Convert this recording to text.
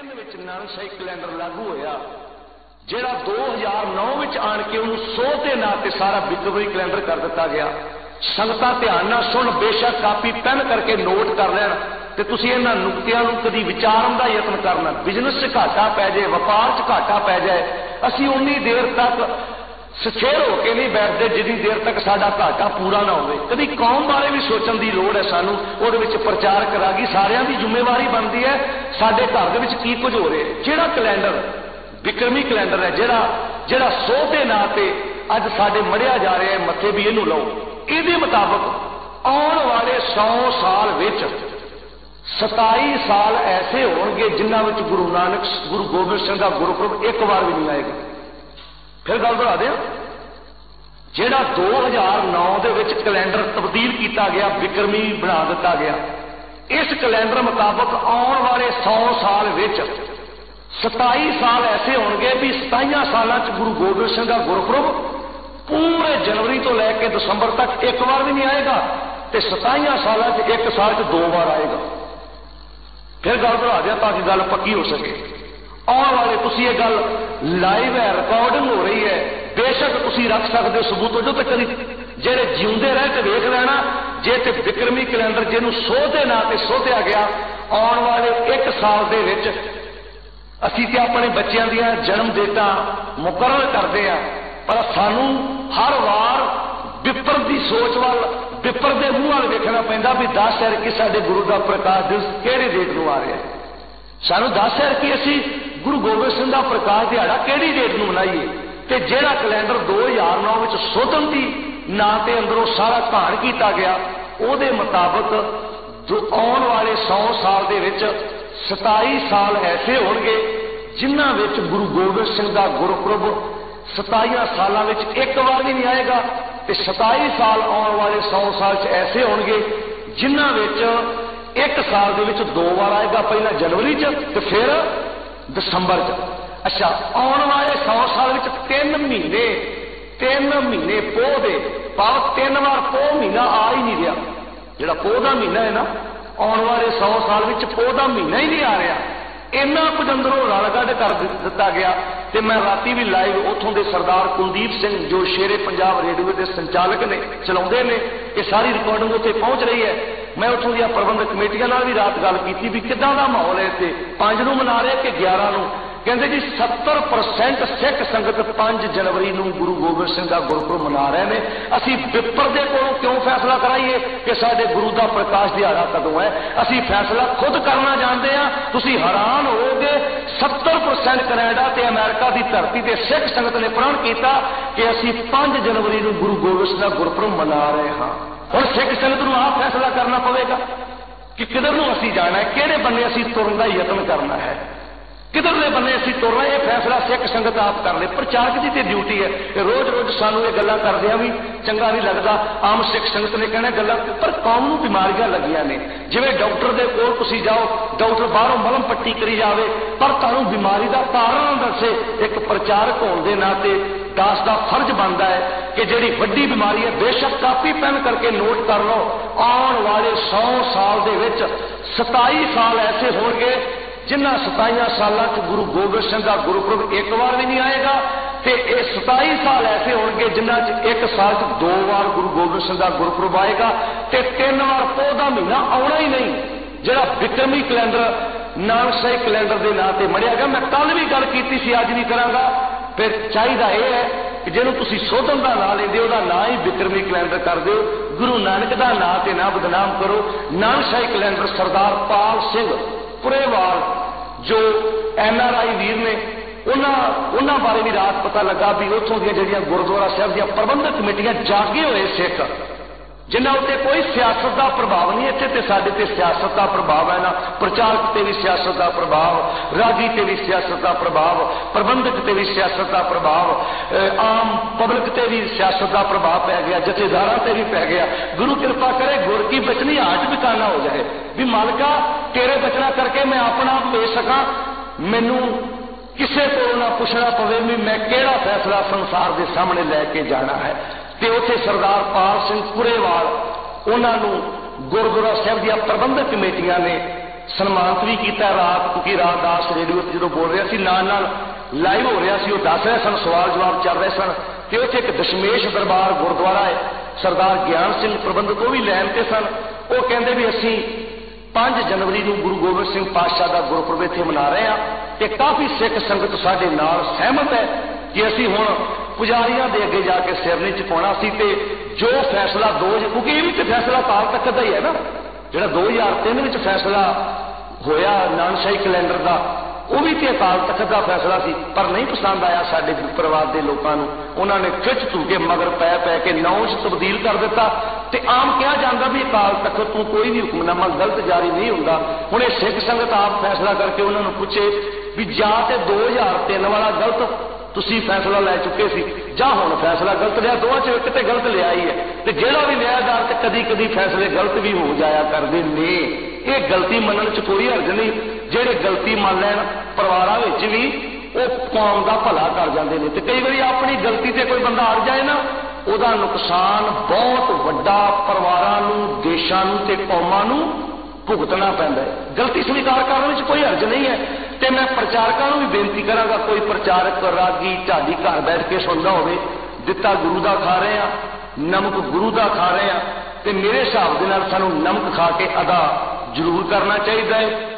3 ਵਿੱਚ ਨਾਨਕਸ਼ਾਹੀ ਕੈਲੰਡਰ ਲਾਗੂ ਹੋਇਆ। ਜਿਹੜਾ 2009 ਵਿੱਚ ਆਣ ਕੇ ਉਹਨੂੰ ਸੋਹ ਦੇ ਨਾਂ ਤੇ ਸਾਰਾ ਬਿਕਵਰੀ ਕੈਲੰਡਰ ਕਰ ਦਿੱਤਾ ਗਿਆ। ਸੰਗਤਾਂ ਧਿਆਨ ਨਾਲ ਸੁਣ, ਬੇਸ਼ੱਕ ਕਾਪੀ, ਪੈਨ ਕਰਕੇ ਨੋਟ ਕਰ ਲੈਣ ਤੇ ਤੁਸੀਂ ਇਹਨਾਂ ਨੁਕਤਿਆਂ ਨੂੰ ਕਦੀ ਵਿਚਾਰਨ ਦਾ ਯਤਨ ਕਰਨਾ। ਬਿਜ਼ਨਸ 'ਚ ਘਾਟਾ ਪੈ ਜਾਏ, ਵਪਾਰ 'ਚ ਘਾਟਾ ਪੈ ਜਾਏ, ਅਸੀਂ ਉਨੀ ਦੇਰ ਤੱਕ ਸਥਿਰ ਹੋ ਕੇ ਨਹੀਂ ਬੈਠਦੇ, ਜਿੰਨੀ ਦੇਰ ਤੱਕ ਸਾਡਾ ਘਾਟਾ ਪੂਰਾ ਨਾ ਹੋਵੇ। ਕਦੀ ਕੌਮ ਬਾਰੇ ਵੀ ਸੋਚਣ ਦੀ ਲੋੜ ਹੈ ਸਾਨੂੰ, ਉਹਦੇ ਵਿੱਚ ਪ੍ਰਚਾਰ ਕਰਾਂਗੀ, ਸਾਰਿਆਂ ਦੀ ਜ਼ਿੰਮੇਵਾਰੀ ਬਣਦੀ ਹੈ, ਸਾਡੇ ਘਰ ਦੇ ਵਿੱਚ ਕੀ ਕੁਝ ਹੋ ਰਿਹਾ ਜਿਹੜਾ ਕੈਲੰਡਰ? ਵਿਕਰਮੀ ਕੈਲੰਡਰ ਹੈ, ਜਿਹੜਾ ਜਿਹੜਾ ਸੋਹ ਦੇ ਨਾਂ ਤੇ ਅੱਜ ਸਾਡੇ ਮੜਿਆ ਜਾ ਰਿਹਾ ਹੈ, ਮੱਥੇ ਵੀ ਇਹਨੂੰ ਲਓ। ਇਹਦੇ ਮੁਤਾਬਕ ਆਉਣ ਵਾਲੇ 100 ਸਾਲ ਵਿੱਚ 27 ਸਾਲ ਐਸੇ ਹੋਣਗੇ ਜਿਨ੍ਹਾਂ ਵਿੱਚ ਗੁਰੂ ਨਾਨਕ, ਗੁਰੂ ਗੋਬਿੰਦ ਸਿੰਘ ਦਾ ਗੁਰਪੁਰਬ ਇੱਕ ਵਾਰ ਵੀ ਨਹੀਂ ਆਏਗਾ। ਫਿਰ ਗੱਲ ਦੁਹਰਾ ਦਿਆਂ। ਜਿਹੜਾ 2009 ਦੇ ਵਿੱਚ ਕੈਲੰਡਰ ਤਬਦੀਲ ਕੀਤਾ ਗਿਆ, ਵਿਕਰਮੀ ਬਣਾ ਦਿੱਤਾ ਗਿਆ, ਇਸ ਕੈਲੰਡਰ ਮੁਤਾਬਕ ਆਉਣ ਵਾਲੇ 100 ਸਾਲ ਵਿੱਚ 27 ਸਾਲ ਐਸੇ ਹੋਣਗੇ ਵੀ 27 ਸਾਲਾਂ 'ਚ ਗੁਰੂ ਗੋਬਿੰਦ ਸਿੰਘ ਦਾ ਗੁਰਪੁਰਬ ਪੂਰੇ ਜਨਵਰੀ ਤੋਂ ਲੈ ਕੇ ਦਸੰਬਰ ਤੱਕ ਇੱਕ ਵਾਰ ਵੀ ਨਹੀਂ ਆਏਗਾ ਤੇ 27 ਸਾਲਾਂ 'ਚ ਇੱਕ ਸਾਲ 'ਚ ਦੋ ਵਾਰ ਆਏਗਾ। ਫਿਰ ਗੱਲ ਦੁਹਰਾ ਦਿਆਂ ਤਾਂ ਕਿ ਗੱਲ ਪੱਕੀ ਹੋ ਸਕੇ। ਆਉਣ ਵਾਲੇ ਤੁਸੀਂ ਇਹ ਗੱਲ ਲਾਈਵ ਹੈ ਰਿਕਾਰਡਿੰਗ ਹੋ ਰਹੀ ਹੈ। ਬੇਸ਼ੱਕ ਤੁਸੀਂ ਰੱਖ ਸਕਦੇ ਹੋ ਸਬੂਤ ਵਜੋਂ ਤੇ ਕਦੀ ਜਿਹੜੇ ਜਿਉਂਦੇ ਰਹਿ ਕੇ ਵੇਖ ਲੈਣਾ ਜੇ ਤੇ ਵਿਕਰਮੀ ਕੈਲੰਡਰ ਜਿਹਨੂੰ ਸੋਹ ਦੇ ਤੇ ਸੋਧਿਆ ਗਿਆ, ਆਉਣ ਵਾਲੇ 1 ਸਾਲ ਦੇ ਵਿੱਚ ਅਸੀਂ ਤੇ ਆਪਣੇ ਬੱਚਿਆਂ ਦੀਆਂ ਜਨਮ ਡੇਟਾਂ ਮੁਕਰਰ ਕਰਦੇ ਆ ਪਰ ਸਾਨੂੰ ਹਰ ਵਾਰ ਵਿਪਰ ਦੀ ਸੋਚ ਵੱਲ ਵਿਪਰ ਦੇ ਮੂੰਹ ਵੱਲ ਵੇਖਣਾ ਪੈਂਦਾ ਵੀ 10 ਹੈ ਕਿ ਸਾਡੇ ਗੁਰੂ ਦਾ ਪ੍ਰਕਾਸ਼ ਦਿਵਸ ਕਿਹੜੇ ਡੇਟ ਨੂੰ ਆ ਰਿਹਾ ਸਾਨੂੰ 10 ਹੈ ਕਿ ਅਸੀਂ ਗੁਰੂ ਗੋਬਿੰਦ ਸਿੰਘ ਦਾ ਪ੍ਰਕਾਸ਼ ਦਿਹਾੜਾ ਕਿਹੜੀ ਡੇਟ ਨੂੰ ਮਨਾਈਏ? ਤੇ ਜਿਹੜਾ ਕੈਲੰਡਰ 2009 ਵਿੱਚ ਸੋਧਣ ਦੀ ਨਾਂ ਤੇ ਅੰਦਰੋਂ ਸਾਰਾ ਧਾਰ ਕੀਤਾ ਗਿਆ, ਉਹਦੇ ਮੁਤਾਬਕ ਜੋ ਆਉਣ ਵਾਲੇ 100 ਸਾਲ ਦੇ ਵਿੱਚ 27 ਸਾਲ ਐਸੇ ਹੋਣਗੇ ਜਿਨ੍ਹਾਂ ਵਿੱਚ ਗੁਰੂ ਗੋਬਿੰਦ ਸਿੰਘ ਦਾ ਗੁਰਪੁਰਬ 27 ਸਾਲਾਂ ਵਿੱਚ ਇੱਕ ਵਾਰ ਵੀ ਨਹੀਂ ਆਏਗਾ ਤੇ 27 ਸਾਲ ਆਉਣ ਵਾਲੇ 100 ਸਾਲ 'ਚ ਐਸੇ ਹੋਣਗੇ ਜਿਨ੍ਹਾਂ ਵਿੱਚ ਇੱਕ ਸਾਲ ਦੇ ਵਿੱਚ ਦੋ ਵਾਰ ਆਏਗਾ, ਪਹਿਲਾਂ ਜਨਵਰੀ 'ਚ ਤੇ ਫਿਰ ਦਸੰਬਰ 'ਚ। ਅੱਛਾ, ਆਉਣ ਵਾਲੇ 100 ਸਾਲ ਵਿੱਚ 3 ਮਹੀਨੇ 3 ਮਹੀਨੇ ਪੋਹ ਦੇ, ਭਾਵ ਤਿੰਨ ਵਾਰ ਪੋਹ ਮਹੀਨਾ ਆ ਹੀ ਨਹੀਂ ਰਿਹਾ। ਜਿਹੜਾ ਪੋਹ ਦਾ ਮਹੀਨਾ ਹੈ ਨਾ, ਆਉਣ ਵਾਲੇ 100 ਸਾਲ ਵਿੱਚ ਪੋਹ ਦਾ ਮਹੀਨਾ ਹੀ ਨਹੀਂ ਆ ਰਿਹਾ। ਇੰਨਾ ਕੁਝ ਅੰਦਰੋਂ ਰਲ ਕੱਢ ਕਰ ਦਿੱਤਾ ਗਿਆ ਤੇ ਮੈਂ ਰਾਤੀ ਵੀ ਲਾਈਵ ਉੱਥੋਂ ਦੇ ਸਰਦਾਰ ਕੁਲਦੀਪ ਸਿੰਘ, ਜੋ ਸ਼ੇਰੇ ਪੰਜਾਬ ਰੇਡੀਓ ਦੇ ਸੰਚਾਲਕ ਨੇ, ਚਲਾਉਂਦੇ ਨੇ, ਇਹ ਸਾਰੀ ਰਿਕਾਰਡਿੰਗ ਉੱਥੇ ਪਹੁੰਚ ਰਹੀ ਹੈ। ਮੈਂ ਉੱਥੋਂ ਦੀਆਂ ਪ੍ਰਬੰਧਕ ਕਮੇਟੀਆਂ ਨਾਲ ਵੀ ਰਾਤ ਗੱਲ ਕੀਤੀ ਵੀ ਕਿੱਦਾਂ ਦਾ ਮਾਹੌਲ ਹੈ ਇੱਥੇ? 5 ਨੂੰ ਮਨਾ ਰਹੇ ਕਿ 11 ਨੂੰ? ਕਹਿੰਦੇ ਜੀ 70% ਸਿੱਖ ਸੰਗਤ 5 ਜਨਵਰੀ ਨੂੰ ਗੁਰੂ ਗੋਬਿੰਦ ਸਿੰਘ ਦਾ ਗੁਰਪੁਰਬ ਮਨਾ ਰਹੇ ਨੇ। ਅਸੀਂ ਵਿਪਰ ਦੇ ਕੋਲੋਂ ਕਿਉਂ ਫੈਸਲਾ ਕਰਾਈਏ ਕਿ ਸਾਡੇ ਗੁਰੂ ਦਾ ਪ੍ਰਕਾਸ਼ ਦਿਹਾੜਾ ਕਦੋਂ ਹੈ? ਅਸੀਂ ਫੈਸਲਾ ਖੁਦ ਕਰਨਾ ਜਾਣਦੇ ਆ ਤੁਸੀਂ ਹੈਰਾਨ ਹੋਵੋਗੇ 70% ਕੈਨੇਡਾ ਤੇ ਅਮਰੀਕਾ ਦੀ ਧਰਤੀ ਤੇ ਸਿੱਖ ਸੰਗਤ ਨੇ ਪ੍ਰਣ ਕੀਤਾ ਕਿ ਅਸੀਂ 5 ਜਨਵਰੀ ਨੂੰ ਗੁਰੂ ਗੋਬਿੰਦ ਸਿੰਘ ਦਾ ਗੁਰਪੁਰਬ ਮਨਾ ਰਹੇ ਹਾਂ। ਹੁਣ ਸਿੱਖ ਸੰਗਤ ਨੂੰ ਆਪ ਫੈਸਲਾ ਕਰਨਾ ਪਵੇਗਾ ਕਿ ਕਿਧਰ ਨੂੰ ਅਸੀਂ ਜਾਣਾ ਹੈ, ਕਿਹੜੇ ਬੰਨੇ ਅਸੀਂ ਤੁਰਨ ਦਾ ਯਤਨ ਕਰਨਾ ਹੈ। ਕਿਧਰ ਦੇ ਬੰਨੇ ਅਸੀਂ ਤੁਰਨਾ ਇਹ ਫੈਸਲਾ ਸਿੱਖ ਸੰਗਤ ਆਪ ਕਰ ਲੈ। ਪ੍ਰਚਾਰਕ ਦੀ ਤੇ ਡਿਊਟੀ ਹੈ। ਕਿ ਰੋਜ਼-ਰੋਜ਼ ਸਾਨੂੰ ਇਹ ਗੱਲਾਂ ਕਰਦੇ ਆ ਵੀ ਚੰਗਾ ਨਹੀਂ ਲੱਗਦਾ। ਆਮ ਸਿੱਖ ਸੰਗਤ ਨੇ ਕਹਿਣਾ ਗੱਲਾਂ, ਪਰ ਕੌਮ ਨੂੰ ਬਿਮਾਰੀਆਂ ਲੱਗੀਆਂ ਨੇ। ਜਿਵੇਂ ਡਾਕਟਰ ਦੇ ਕੋਲ ਤੁਸੀਂ ਜਾਓ, ਡਾਕਟਰ ਬਾਹਰੋਂ ਮਲਮ ਪੱਟੀ ਕਰੀ ਜਾਵੇ, ਪਰ ਤੁਹਾਨੂੰ ਬਿਮਾਰੀ ਦਾ ਕਾਰਨ ਦੱਸੇ। ਇੱਕ ਪ੍ਰਚਾਰਕ ਹੋਣ ਦੇ ਨਾਤੇ ਦਾਸ ਦਾ ਫਰਜ਼ ਬਣਦਾ ਹੈ ਕਿ ਜਿਹੜੀ ਵੱਡੀ ਬਿਮਾਰੀ ਹੈ, ਬੇਸ਼ੱਕ ਕਾਪੀ ਪੈਨ ਕਰਕੇ ਨੋਟ ਕਰ ਲਓ। ਆਉਣ ਵਾਲੇ 100 ਸਾਲ ਦੇ ਵਿੱਚ 27 ਸਾਲ ਐਸੇ ਹੋਣਗੇ ਜਿਨ੍ਹਾਂ 27 ਸਾਲਾਂ 'ਚ ਗੁਰੂ ਗੋਬਿੰਦ ਸਿੰਘ ਦਾ ਗੁਰਪੁਰਬ ਇੱਕ ਵਾਰ ਵੀ ਨਹੀਂ ਆਏਗਾ ਤੇ ਇਹ 27 ਸਾਲ ਐਸੇ ਹੋਣਗੇ ਜਿਨ੍ਹਾਂ 'ਚ ਇੱਕ ਸਾਲ 'ਚ ਦੋ ਵਾਰ ਗੁਰੂ ਗੋਬਿੰਦ ਸਿੰਘ ਦਾ ਗੁਰਪੁਰਬ ਆਏਗਾ ਤੇ ਤਿੰਨ ਵਾਰ ਪੋਹ ਦਾ ਮਹੀਨਾ ਆਉਣਾ ਹੀ ਨਹੀਂ। ਜਿਹੜਾ ਵਿਕਰਮੀ ਕੈਲੰਡਰ ਨਾਨਕਸ਼ਾਹੀ ਕੈਲੰਡਰ ਦੇ ਨਾਂ ਤੇ ਮੜਿਆ ਗਿਆ। ਮੈਂ ਕੱਲ ਵੀ ਗੱਲ ਕੀਤੀ ਸੀ, ਅੱਜ ਵੀ ਕਰਾਂਗਾ। ਫਿਰ ਚਾਹੀਦਾ ਇਹ ਹੈ ਕਿ ਜਿਹਨੂੰ ਤੁਸੀਂ ਸੋਧਨ ਦਾ ਨਾਂ ਲੈਂਦੇ ਉਹਦਾ ਨਾਂ ਹੀ ਵਿਕਰਮੀ ਕੈਲੰਡਰ ਕਰ ਦਿਓ। ਗੁਰੂ ਨਾਨਕ ਦਾ ਨਾਂ ਤੇ ਨਾ ਬਦਨਾਮ ਕਰੋ। ਨਾਨਕਸ਼ਾਹੀ ਕੈਲੰਡਰ ਸਰਦਾਰ ਪਾਲ ਸਿੰਘ ਪੁਰੇਵਾਲ, ਜੋ ਐਨ ਆਰ ਆਈ ਵੀਰ ਨੇ, ਉਹਨਾਂ ਉਹਨਾਂ ਬਾਰੇ ਵੀ ਰਾਤ ਪਤਾ ਲੱਗਾ ਵੀ ਉੱਥੋਂ ਦੀਆਂ ਜਿਹੜੀਆਂ ਗੁਰਦੁਆਰਾ ਸਾਹਿਬ ਦੀਆਂ ਪ੍ਰਬੰਧਕ ਕਮੇਟੀਆਂ ਜਾਗੇ ਹੋਏ ਸਿੱਖ। ਜਿਨ੍ਹਾਂ ਉੱਤੇ ਕੋਈ ਸਿਆਸਤ ਦਾ ਪ੍ਰਭਾਵ ਨਹੀਂ, ਇੱਥੇ ਤੇ ਸਾਡੇ ਤੇ ਸਿਆਸਤ ਦਾ ਪ੍ਰਭਾਵ ਹੈ ਨਾ। ਪ੍ਰਚਾਰਕ ਤੇ ਵੀ ਸਿਆਸਤ ਦਾ ਪ੍ਰਭਾਵ, ਰਾਗੀ ਤੇ ਵੀ ਸਿਆਸਤ ਦਾ ਪ੍ਰਭਾਵ, ਪ੍ਰਬੰਧਕ ਤੇ ਵੀ ਸਿਆਸਤ ਦਾ ਪ੍ਰਭਾਵ ਆਮ ਪਬਲਿਕ ਤੇ ਵੀ ਸਿਆਸਤ ਦਾ ਪ੍ਰਭਾਵ ਪੈ ਗਿਆ, ਜਥੇਦਾਰਾਂ ਤੇ ਵੀ ਪੈ ਗਿਆ। ਗੁਰੂ ਕਿਰਪਾ ਕਰੇ ਗੁਰ ਕੀ ਬਚਨੀ ਹਾਟ ਬਿਕਾਨਾ ਹੋ ਜਾਏ ਵੀ ਮਾਲਕਾ, ਤੇਰੇ ਬਚਨਾ ਕਰਕੇ ਮੈਂ ਆਪਣਾ ਆਪ ਵੇਚ ਸਕਾਂ। ਮੈਨੂੰ ਕਿਸੇ ਕੋਲੋਂ ਨਾ ਪੁੱਛਣਾ ਪਵੇ ਵੀ ਮੈਂ ਕਿਹੜਾ ਫੈਸਲਾ ਸੰਸਾਰ ਦੇ ਸਾਹਮਣੇ ਲੈ ਕੇ ਜਾਣਾ ਹੈ। ਤੇ ਉੱਥੇ ਸਰਦਾਰ ਪਾਲ ਸਿੰਘ ਪੁਰੇਵਾਲ, ਉਹਨਾਂ ਨੂੰ ਗੁਰਦੁਆਰਾ ਸਾਹਿਬ ਦੀਆਂ ਪ੍ਰਬੰਧਕ ਕਮੇਟੀਆਂ ਨੇ ਸਨਮਾਨਿਤ ਵੀ ਕੀਤਾ ਰਾਤ, ਕਿਉਂਕਿ ਰਾਤ ਦਾਸ ਰੇਡੀਓ ਤੇ ਜਦੋਂ ਬੋਲ ਰਿਹਾ ਸੀ, ਨਾਲ ਨਾਲ ਲਾਈਵ ਹੋ ਰਿਹਾ ਸੀ, ਉਹ ਦੱਸ ਰਹੇ ਸਨ, ਸਵਾਲ ਜਵਾਬ ਚੱਲ ਰਹੇ ਸਨ। ਤੇ ਉੱਥੇ ਇੱਕ ਦਸ਼ਮੇਸ਼ ਦਰਬਾਰ ਗੁਰਦੁਆਰਾ ਹੈ, ਸਰਦਾਰ ਗਿਆਨ ਸਿੰਘ ਪ੍ਰਬੰਧਕ ਉਹ ਵੀ ਲੈਣ ਤੇ ਸਨ। ਉਹ ਕਹਿੰਦੇ ਵੀ ਅਸੀਂ 5 ਜਨਵਰੀ ਨੂੰ ਗੁਰੂ ਗੋਬਿੰਦ ਸਿੰਘ ਪਾਤਸ਼ਾਹ ਦਾ ਗੁਰਪੁਰਬ ਇੱਥੇ ਮਨਾ ਰਹੇ ਹਾਂ ਤੇ ਕਾਫੀ ਸਿੱਖ ਸੰਗਤ ਸਾਡੇ ਨਾਲ ਸਹਿਮਤ ਹੈ ਕਿ ਅਸੀਂ ਹੁਣ ਪੁਜਾਰੀਆਂ ਦੇ ਅੱਗੇ ਜਾ ਕੇ ਸਿਰ ਨਹੀਂ ਝੁਕਾਉਣਾ ਸੀ ਤੇ ਜੋ ਫੈਸਲਾ ਦੋ ਕਿਉਂਕਿ ਇਹ ਵੀ ਤੇ ਫੈਸਲਾ ਕਾਲ ਤੱਕ ਦਾ ਹੀ ਹੈ ਨਾ। ਜਿਹੜਾ 2003 ਵਿੱਚ ਫੈਸਲਾ ਹੋਇਆ ਨਾਨਸ਼ਾਹੀ ਕੈਲੰਡਰ ਦਾ, ਉਹ ਵੀ ਤੇ ਅਕਾਲ ਤਖਤ ਦਾ ਫੈਸਲਾ ਸੀ। ਪਰ ਨਹੀਂ ਪਸੰਦ ਆਇਆ ਸਾਡੇ ਪਰਿਵਾਰ ਦੇ ਲੋਕਾਂ ਨੂੰ। ਉਹਨਾਂ ਨੇ ਖਿੱਚ ਧੂ ਕੇ ਮਗਰ ਪੈ ਪੈ ਕੇ ਨੌਂ 'ਚ ਤਬਦੀਲ ਕਰ ਦਿੱਤਾ ਤੇ ਆਮ ਕਿਹਾ ਜਾਂਦਾ ਵੀ ਅਕਾਲ ਤਖਤ ਤੋਂ ਕੋਈ ਵੀ ਹੁਕਮਨਾਮਾ ਗਲਤ ਜਾਰੀ ਨਹੀਂ ਹੁੰਦਾ। ਹੁਣ ਇਹ ਸਿੱਖ ਸੰਗਤ ਆਪ ਫੈਸਲਾ ਕਰਕੇ ਉਹਨਾਂ ਨੂੰ ਪੁੱਛੇ ਵੀ ਜਾਂ ਤੇ 2003 ਵਾਲਾ ਗਲਤ ਤੁਸੀਂ ਫੈਸਲਾ ਲੈ ਚੁੱਕੇ ਸੀ, ਜਾਂ ਹੁਣ ਫੈਸਲਾ ਗਲਤ ਲਿਆ, ਦੋਵਾਂ ਚੋਂ ਇੱਕ ਤੇ ਗਲਤ ਲਿਆ ਹੀ ਹੈ। ਤੇ ਜਿਹੜਾ ਵੀ ਲਿਆ ਜਾ ਤੇ ਕਦੀ ਕਦੀ ਫੈਸਲੇ ਗਲਤ ਵੀ ਹੋ ਜਾਇਆ ਕਰਦੇ ਨੇ। ਇਹ ਗਲਤੀ ਮੰਨਣ 'ਚ ਕੋਈ ਹਰਜ ਨਹੀਂ। ਜਿਹੜੇ ਗਲਤੀ ਮੰਨ ਲੈਣ, ਪਰਿਵਾਰਾਂ ਵਿੱਚ ਵੀ ਉਹ ਕੌਮ ਦਾ ਭਲਾ ਕਰ ਜਾਂਦੇ ਨੇ। ਤੇ ਕਈ ਵਾਰੀ ਆਪਣੀ ਗਲਤੀ ਤੇ ਕੋਈ ਬੰਦਾ ਅੜ ਜਾਏ ਨਾ, ਉਹਦਾ ਨੁਕਸਾਨ ਬਹੁਤ ਵੱਡਾ ਪਰਿਵਾਰਾਂ ਨੂੰ, ਦੇਸ਼ਾਂ ਨੂੰ ਤੇ ਕੌਮਾਂ ਨੂੰ ਭੁਗਤਣਾ ਪੈਂਦਾ ਹੈ। ਗਲਤੀ ਸਵੀਕਾਰ ਕਰਨ ਵਿੱਚ ਕੋਈ ਹਰਜ ਨਹੀਂ ਹੈ। ਤੇ ਮੈਂ ਪ੍ਰਚਾਰਕਾਂ ਨੂੰ ਵੀ ਬੇਨਤੀ ਕਰਾਂਗਾ, ਕੋਈ ਪ੍ਰਚਾਰਕ ਰਾਗੀ ਢਾਡੀ ਘਰ ਬੈਠ ਕੇ ਸੁਣਦਾ ਹੋਵੇ, ਦਿੱਤਾ ਗੁਰੂ ਦਾ ਖਾ ਰਹੇ ਆ ਨਮਕ ਗੁਰੂ ਦਾ ਖਾ ਰਹੇ ਆ ਤੇ ਮੇਰੇ ਹਿਸਾਬ ਦੇ ਨਾਲ ਸਾਨੂੰ ਨਮਕ ਖਾ ਕੇ ਅਦਾ ਜ਼ਰੂਰ ਕਰਨਾ ਚਾਹੀਦਾ ਹੈ।